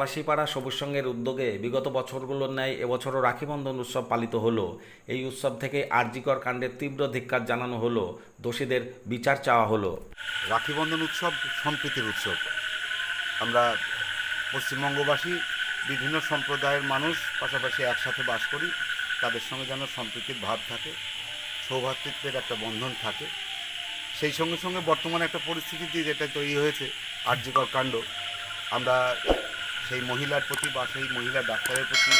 পলাশিপাড়া সবুজ সংঘের উদ্যোগে বিগত বছরগুলোর ন্যায় এবছরও রাখি বন্ধন উৎসব পালিত হলো। এই উৎসব থেকে আরজিকর কাণ্ডের তীব্র ধিক্কার জানানো হলো। দোষীদের বিচার চাওয়া হলো। রাখি বন্ধন উৎসব সম্প্রীতির উৎসব। আমরা পশ্চিমবঙ্গবাসী, বিভিন্ন সম্প্রদায়ের মানুষ পাশাপাশি একসাথে বাস করি, তাদের সঙ্গে যেন সম্প্রীতির ভাব থাকে, সৌভাতৃত্বের একটা বন্ধন থাকে। সেই সঙ্গে সঙ্গে বর্তমানে একটা পরিস্থিতিতে যেটা তৈরি হয়েছে আর্যিকর কাণ্ড। আমরা সেই মহিলার প্রতি বা সেই মহিলা ডাক্তারের প্রতি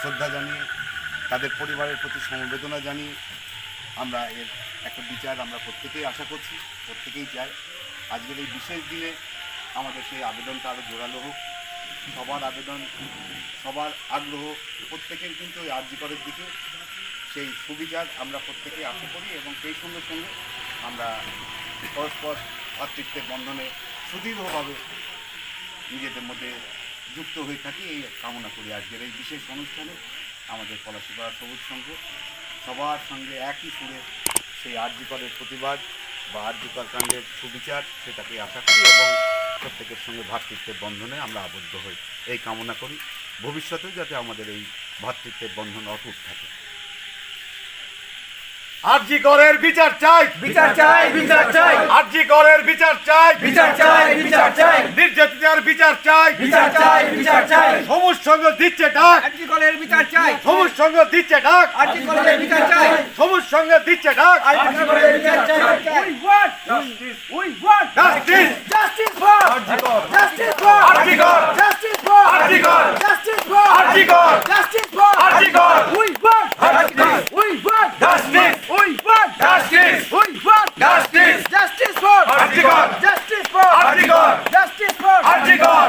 শ্রদ্ধা জানিয়ে, তাদের পরিবারের প্রতি সমবেদনা জানিয়ে আমরা এর একটা বিচার আমরা প্রত্যেকেই আশা করছি, প্রত্যেকেই চাই। আজকের এই বিশেষ দিনে আমাদের সেই আবেদনটা আরও জোরালো হোক। সবার আবেদন, সবার আগ্রহ, প্রত্যেকের কিন্তু ওই আর্যিকরের দিকে সেই সুবিচার আমরা প্রত্যেকেই আশা করি এবং সেই সঙ্গে সঙ্গে আমরা পরস্পর ভাতৃত্বের বন্ধনে সুদীর্ঘভাবে নিজেদের মধ্যে যুক্ত হয়ে থাকি, এই কামনা করি। আজকের এই বিশেষ অনুষ্ঠানে আমাদের পলাশিপাড়া সবুজ সংঘ সবার সঙ্গে একই সুরে সেই আর্যিকরের প্রতিবাদ বা আর্যিকর কাণ্ডের সুবিচার সেটাকে আশা করি এবং প্রত্যেকের সঙ্গে ভ্রাতৃত্বের বন্ধনে আমরা আবদ্ধ হই। এই কামনা করি। ভবিষ্যতেও যাতে আমাদের এই ভ্রাতৃত্বের বন্ধন অটুট থাকে। আরজি করের বিচার চাই। বিচার চাই বিচার চাই। আরজি করের বিচার চাই। বিচার চাই বিচার চাই। নির্যাতিতার বিচার চাই। বিচার চাই বিচার চাই। সবুজ সংঘ দিচ্ছে ডাক। আরজি কলের বিচার চাই। সবুজ সংঘ দিচ্ছে ডাক। আরজি কলের বিচার চাই। সবুজ সংঘ দিচ্ছে ডাক। আরজি কলের বিচার চাই। We want justice we want justice justice for RG Kar justice for RG Kar justice for RG Kar justice for আরজি কর justice for RG Kar we want justice we want justice we want justice we want justice justice for RG Kar justice for RG Kar justice for আরজি কর